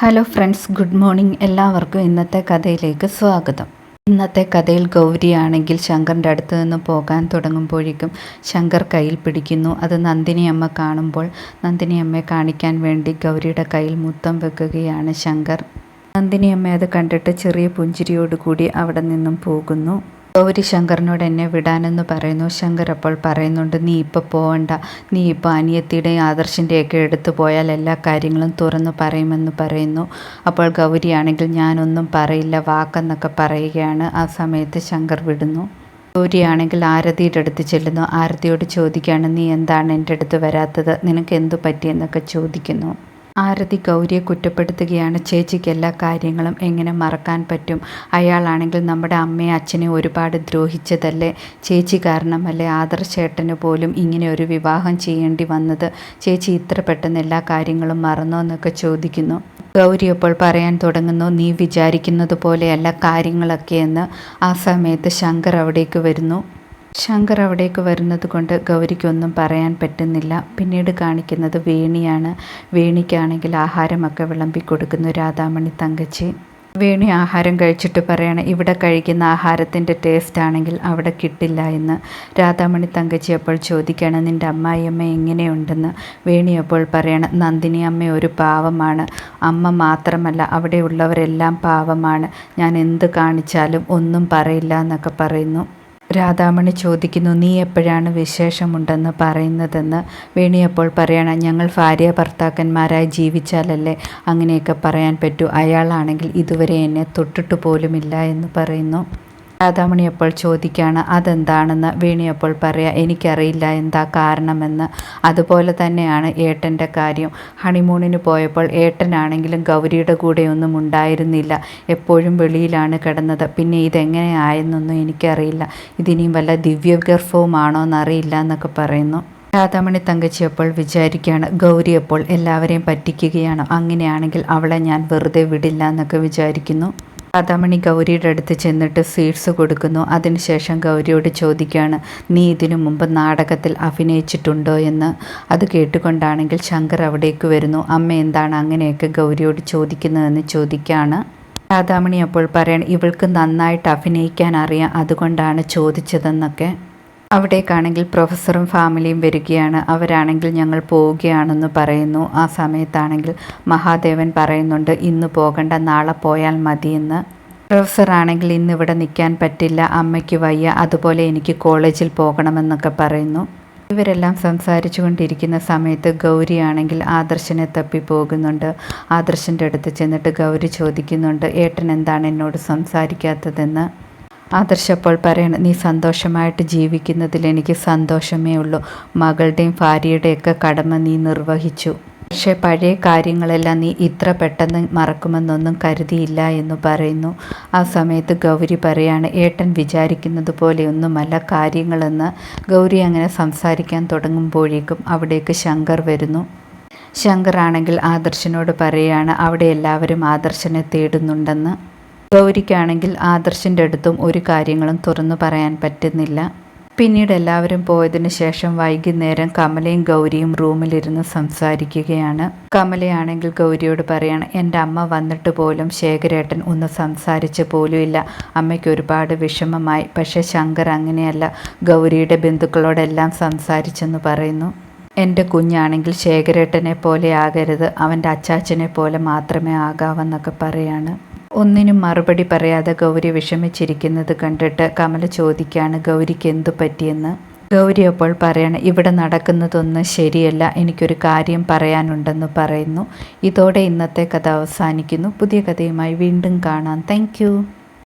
Hello friends good morning എല്ലാവർക്കും ഇന്നത്തെ കഥയിലേക്ക് സ്വാഗതം. ഇന്നത്തെ കഥയിൽ ഗൗരിയാണെങ്കിൽ ശങ്കറിന്റെ അടുത്ത് നിന്ന് പോകാൻ തുടങ്ങുമ്പോഴേക്കും ശങ്കർ കയ്യിൽ പിടിക്കുന്നു. അത് നന്ദിനി അമ്മ കാണുമ്പോൾ നന്ദിനി അമ്മയെ കാണിക്കാൻ വേണ്ടി ഗൗരിയുടെ കയ്യിൽ മുത്തം വെക്കുകയാണ് ശങ്കർ. നന്ദിനി അമ്മ അത് കണ്ടിട്ട് ചെറിയ പുഞ്ചിരിയോടുകൂടി അവിടെ നിന്നും പോകുന്നു. ഗൗരി ശങ്കറിനോട് എന്നെ വിടാനെന്ന് പറയുന്നു. ശങ്കർ അപ്പോൾ പറയുന്നുണ്ട് നീ ഇപ്പോൾ പോകണ്ട നീ ഇപ്പോൾ അനിയത്തിയുടെയും ആദർശിന്റെയൊക്കെ എടുത്തു പോയാൽ എല്ലാ കാര്യങ്ങളും തുറന്നു പറയുമെന്ന് പറയുന്നു. അപ്പോൾ ഗൗരിയാണെങ്കിൽ ഞാനൊന്നും പറയില്ല വാക്കെന്നൊക്കെ പറയുകയാണ്. ആ സമയത്ത് ശങ്കർ വിടുന്നു. ഗൗരിയാണെങ്കിൽ ആരതിയുടെ അടുത്ത് ചെല്ലുന്നു. ആരതിയോട് ചോദിക്കുകയാണ് നീ എന്താണ് എന്റെ അടുത്ത് വരാത്തത്? നിനക്ക് എന്തു പറ്റിയെന്നൊക്കെ ചോദിക്കുന്നു. ആരതി ഗൗരിയെ കുറ്റപ്പെടുത്തുകയാണ്. ചേച്ചിക്ക് എല്ലാ കാര്യങ്ങളും എങ്ങനെ മറക്കാൻ പറ്റും? അയാളാണെങ്കിൽ നമ്മുടെ അമ്മയെ അച്ഛനെ ഒരുപാട് ദ്രോഹിച്ചതല്ലേ? ചേച്ചി കാരണമല്ലേ ആദർശേട്ടന് പോലും ഇങ്ങനെ ഒരു വിവാഹം ചെയ്യേണ്ടി വന്നത്? ചേച്ചി ഇത്ര പെട്ടെന്ന് എല്ലാ കാര്യങ്ങളും മറന്നോ എന്നൊക്കെ ചോദിക്കുന്നു. ഗൗരി അപ്പോൾ പറയാൻ തുടങ്ങുന്നു നീ വിചാരിക്കുന്നത് പോലെയല്ല കാര്യങ്ങളൊക്കെ എന്ന്. ആ സമയത്ത് ശങ്കർ അവിടേക്ക് വരുന്നു. ശങ്കർ അവിടേക്ക് വരുന്നത് കൊണ്ട് ഗൗരിക്കൊന്നും പറയാൻ പറ്റുന്നില്ല. പിന്നീട് കാണിക്കുന്നത് വേണിയാണ്. വേണിക്കാണെങ്കിൽ ആഹാരമൊക്കെ വിളമ്പി കൊടുക്കുന്നു രാധാമണി തങ്കച്ചി. വേണി ആഹാരം കഴിച്ചിട്ട് പറയണം ഇവിടെ കഴിക്കുന്ന ആഹാരത്തിന്റെ ടേസ്റ്റ് ആണെങ്കിൽ അവിടെ കിട്ടില്ല എന്ന്. രാധാമണി തങ്കച്ചി അപ്പോൾ ചോദിക്കുകയാണ് നിന്റെ അമ്മായിയമ്മ എങ്ങനെയുണ്ടെന്ന്? വേണി അപ്പോൾ പറയണം നന്ദിനി അമ്മ ഒരു പാവമാണ്. അമ്മ മാത്രമല്ല അവിടെയുള്ളവരെല്ലാം പാവമാണ്. ഞാൻ എന്ത് കാണിച്ചാലും ഒന്നും പറയില്ല എന്നൊക്കെ പറയുന്നു. രാധാമണി ചോദിക്കുന്നു നീ എപ്പോഴാണ് വിശേഷമുണ്ടെന്ന് പറയുന്നതെന്ന്? വേണിയപ്പോൾ പറയണം ഞങ്ങൾ ഭാര്യ ഭർത്താക്കന്മാരായി ജീവിച്ചാലല്ലേ അങ്ങനെയൊക്കെ പറയാൻ പറ്റൂ. അയാളാണെങ്കിൽ ഇതുവരെ എന്നെ തൊട്ടിട്ട് പോലുമില്ല എന്ന് പറയുന്നു. രാധാമണി അപ്പോൾ ചോദിക്കുകയാണ് അതെന്താണെന്ന് വീണിയപ്പോൾ പറയാം എനിക്കറിയില്ല എന്താ കാരണമെന്ന്. അതുപോലെ തന്നെയാണ് ഏട്ടന്റെ കാര്യം. ഹണിമൂണിന് പോയപ്പോൾ ഏട്ടനാണെങ്കിലും ഗൗരിയുടെ കൂടെയൊന്നും ഉണ്ടായിരുന്നില്ല. എപ്പോഴും വെളിയിലാണ് കിടന്നത്. പിന്നെ ഇതെങ്ങനെ ആയെന്നൊന്നും എനിക്കറിയില്ല. ഇതിനിയും വല്ല ദിവ്യഗർഭവുമാണോ എന്നറിയില്ല എന്നൊക്കെ പറയുന്നു. രാധാമണി തങ്കച്ചി അപ്പോൾ വിചാരിക്കുകയാണ് ഗൗരി അപ്പോൾ എല്ലാവരെയും പറ്റിക്കുകയാണ്. അങ്ങനെയാണെങ്കിൽ അവളെ ഞാൻ വെറുതെ വിടില്ല എന്നൊക്കെ വിചാരിക്കുന്നു. രാധാമണി ഗൗരിയുടെ അടുത്ത് ചെന്നിട്ട് സീഡ്സ് കൊടുക്കുന്നു. അതിനുശേഷം ഗൗരിയോട് ചോദിക്കുകയാണ് നീ ഇതിനു മുമ്പ് നാടകത്തിൽ അഭിനയിച്ചിട്ടുണ്ടോ എന്ന്? അത് കേട്ടുകൊണ്ടാണെങ്കിൽ ശങ്കർ അവിടേക്ക് വരുന്നു. അമ്മ എന്താണ് അങ്ങനെയൊക്കെ ഗൗരിയോട് ചോദിക്കുന്നതെന്ന് ചോദിക്കുകയാണ് രാധാമണി അപ്പോൾ പറയണം ഇവൾക്ക് നന്നായിട്ട് അഭിനയിക്കാൻ അറിയാം. അതുകൊണ്ടാണ് ചോദിച്ചതെന്നൊക്കെ. അവിടേക്കാണെങ്കിൽ പ്രൊഫസറും ഫാമിലിയും വരികയാണ്. അവരാണെങ്കിൽ ഞങ്ങൾ പോവുകയാണെന്ന് പറയുന്നു. ആ സമയത്താണെങ്കിൽ മഹാദേവൻ പറയുന്നുണ്ട് ഇന്ന് പോകണ്ട നാളെ പോയാൽ മതിയെന്ന്. പ്രൊഫസർ ആണെങ്കിൽ ഇന്ന് ഇവിടെ നിൽക്കാൻ പറ്റില്ല അമ്മയ്ക്ക് വയ്യ അതുപോലെ എനിക്ക് കോളേജിൽ പോകണമെന്നൊക്കെ പറയുന്നു. ഇവരെല്ലാം സംസാരിച്ചു കൊണ്ടിരിക്കുന്ന സമയത്ത് ഗൗരി ആണെങ്കിൽ ആദർശനെ തപ്പി പോകുന്നുണ്ട്. ആദർശന്റെ അടുത്ത് ചെന്നിട്ട് ഗൗരി ചോദിക്കുന്നുണ്ട് ഏട്ടൻ എന്താണ് എന്നോട് സംസാരിക്കാത്തതെന്ന്? ആദർശ് അപ്പോൾ പറയണം നീ സന്തോഷമായിട്ട് ജീവിക്കുന്നതിൽ എനിക്ക് സന്തോഷമേ ഉള്ളൂ. മകളുടെയും ഭാര്യയുടെയൊക്കെ കടമ നീ നിർവഹിച്ചു. പക്ഷേ പഴയ കാര്യങ്ങളെല്ലാം നീ ഇത്ര പെട്ടെന്ന് മറക്കുമെന്നൊന്നും കരുതിയില്ല എന്ന് പറയുന്നു. ആ സമയത്ത് ഗൗരി പറയാണ് ഏട്ടൻ വിചാരിക്കുന്നത് പോലെയൊന്നുമല്ല കാര്യങ്ങളെന്ന് ഗൗരി അങ്ങനെ സംസാരിക്കാൻ തുടങ്ങുമ്പോഴേക്കും അവിടേക്ക് ശങ്കർ വരുന്നു. ശങ്കർ ആണെങ്കിൽ ആദർശനോട് പറയുകയാണ് അവിടെ എല്ലാവരും ആദർശനെ തേടുന്നുണ്ടെന്ന്. ഗൗരിക്കാണെങ്കിൽ ആദർശിന്റെ അടുത്തും ഒരു കാര്യങ്ങളും തുറന്നു പറയാൻ പറ്റുന്നില്ല. പിന്നീട് എല്ലാവരും പോയതിന് ശേഷം വൈകുന്നേരം കമലയും ഗൗരിയും റൂമിലിരുന്ന് സംസാരിക്കുകയാണ്. കമലയാണെങ്കിൽ ഗൗരിയോട് പറയാണ് എന്റെ അമ്മ വന്നിട്ട് പോലും ശേഖരേട്ടൻ ഒന്ന് സംസാരിച്ച് പോലുമില്ല അമ്മയ്ക്ക് ഒരുപാട് വിഷമമായി. പക്ഷേ ശങ്കർ അങ്ങനെയല്ല. ഗൗരിയുടെ ബന്ധുക്കളോടെല്ലാം സംസാരിച്ചെന്ന് പറയുന്നു. എന്റെ കുഞ്ഞാണെങ്കിൽ ശേഖരേട്ടനെ പോലെ ആകരുത്. അവന്റെ അച്ചാച്ചനെ പോലെ മാത്രമേ ആകാവെന്നൊക്കെ പറയാണ്. ഒന്നിനും മറുപടി പറയാതെ ഗൗരി വിഷമിച്ചിരിക്കുന്നത് കണ്ടിട്ട് കമല ചോദിക്കുകയാണ് ഗൗരിക്ക് എന്തു പറ്റിയെന്ന്? ഗൗരി അപ്പോൾ പറയണം ഇവിടെ നടക്കുന്നതൊന്നും ശരിയല്ല എനിക്കൊരു കാര്യം പറയാനുണ്ടെന്ന് പറയുന്നു. ഇതോടെ ഇന്നത്തെ കഥ അവസാനിക്കുന്നു. പുതിയ കഥയുമായി വീണ്ടും കാണാം. താങ്ക്